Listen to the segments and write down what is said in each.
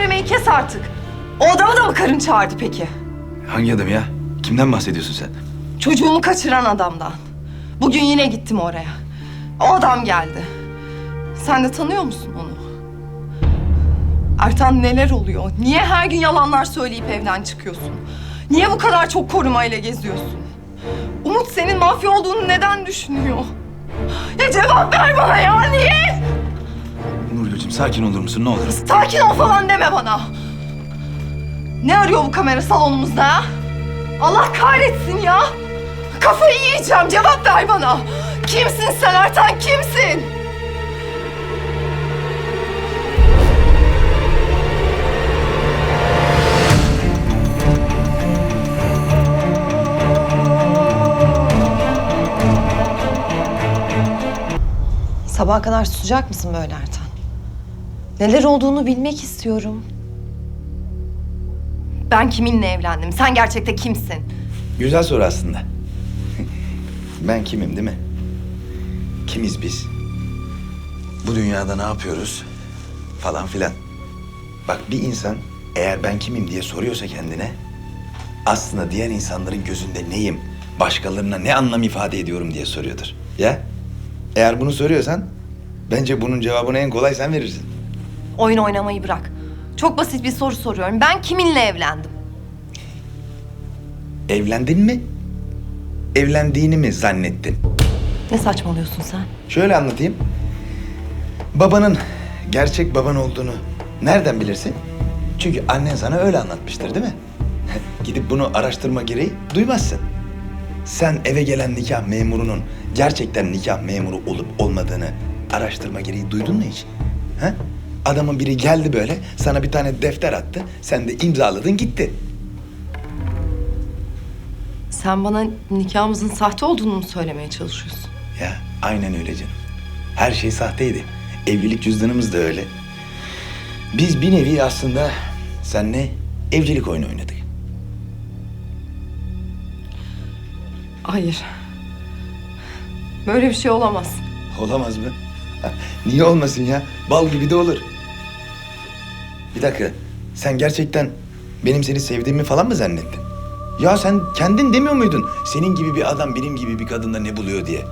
söylemeyi kes artık. O adamı da mı karın çağırdı peki? Hangi adam ya? Kimden bahsediyorsun sen? Çocuğumu kaçıran adamdan. Bugün yine gittim oraya. O adam geldi. Sen de tanıyor musun onu? Ertan neler oluyor? Niye her gün yalanlar söyleyip evden çıkıyorsun? Niye bu kadar çok korumayla geziyorsun? Umut senin mafya olduğunu neden düşünüyor? Ya cevap ver bana ya niye? Nurgül'cüm sakin olur musun ne olur? Sakin ol falan deme bana. Ne arıyor bu kamera salonumuzda ha? Allah kahretsin ya. Kafayı yiyeceğim cevap ver bana. Kimsin sen Ertan kimsin? Sabaha kadar susacak mısın böyle Ertan? Neler olduğunu bilmek istiyorum. Ben kiminle evlendim? Sen gerçekte kimsin? Güzel soru aslında. ben kimim değil mi? Kimiz biz? Bu dünyada ne yapıyoruz? Falan filan. Bak bir insan eğer ben kimim diye soruyorsa kendine... ...aslında diğer insanların gözünde neyim? Başkalarına ne anlam ifade ediyorum diye soruyordur. Ya? Eğer bunu soruyorsan... ...bence bunun cevabını en kolay sen verirsin. Oyun oynamayı bırak. Çok basit bir soru soruyorum. Ben kiminle evlendim? Evlendin mi? Evlendiğini mi zannettin? Ne saçmalıyorsun sen? Şöyle anlatayım. Babanın gerçek baban olduğunu nereden bilirsin? Çünkü annen sana öyle anlatmıştır değil mi? Gidip bunu araştırma gereği duymazsın. Sen eve gelen nikah memurunun gerçekten nikah memuru olup olmadığını araştırma gereği duydun mu hiç? Ha? Adamın biri geldi böyle sana bir tane defter attı. Sen de imzaladın gitti. Sen bana nikahımızın sahte olduğunu mu söylemeye çalışıyorsun? Ya aynen öyle canım. Her şey sahteydi. Evlilik cüzdanımız da öyle. Biz bir nevi aslında seninle evcilik oyunu oynadık. Hayır. Böyle bir şey olamaz. Olamaz mı? Niye olmasın ya? Bal gibi de olur. Bir dakika. Sen gerçekten benim seni sevdiğimi falan mı zannettin? Ya sen kendin demiyor muydun? Senin gibi bir adam benim gibi bir kadında ne buluyor diye.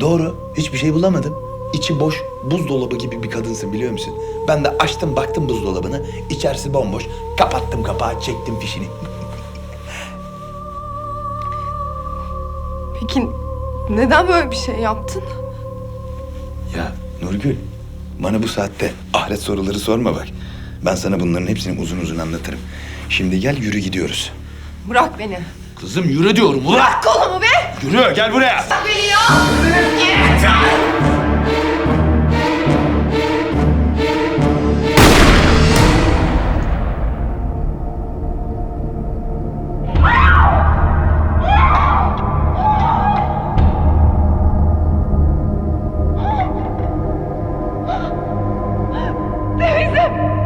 Doğru. Hiçbir şey bulamadım. İçi boş, buzdolabı gibi bir kadınsın biliyor musun? Ben de açtım baktım buzdolabını. İçerisi bomboş. Kapattım kapağı, çektim fişini. Peki neden böyle bir şey yaptın? Ya Nurgül, bana bu saatte ahiret soruları sorma bak. Ben sana bunların hepsini uzun uzun anlatırım. Şimdi gel yürü gidiyoruz. Bırak beni. Kızım yürü diyorum ulan. Bırak kolumu be! Yürü gel buraya. Beni ya! Yeter! Teyze!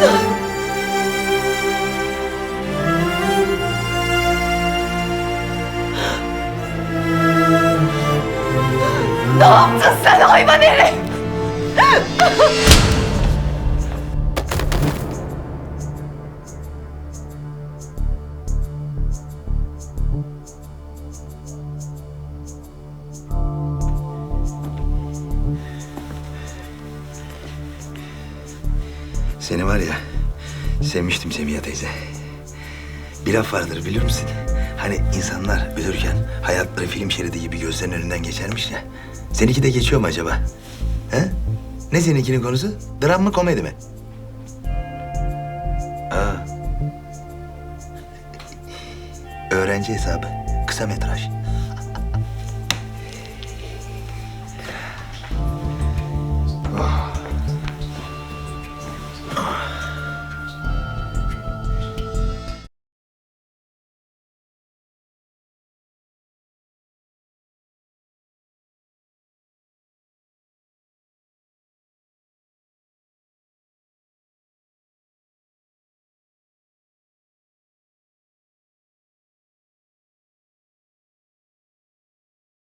Yaptın sen? Ne yaptın sen hayvan herif? Seni var ya, sevmiştim Semiha teyze. Bir laf vardır bilir misin? Hani insanlar ölürken hayatları film şeridi gibi gözlerinin önünden geçermiş ya. Seninki de geçiyor mu acaba? He? Ne seninkinin konusu? Dram mı komedi mi? Aa. Öğrenci hesabı. Kısa metraj.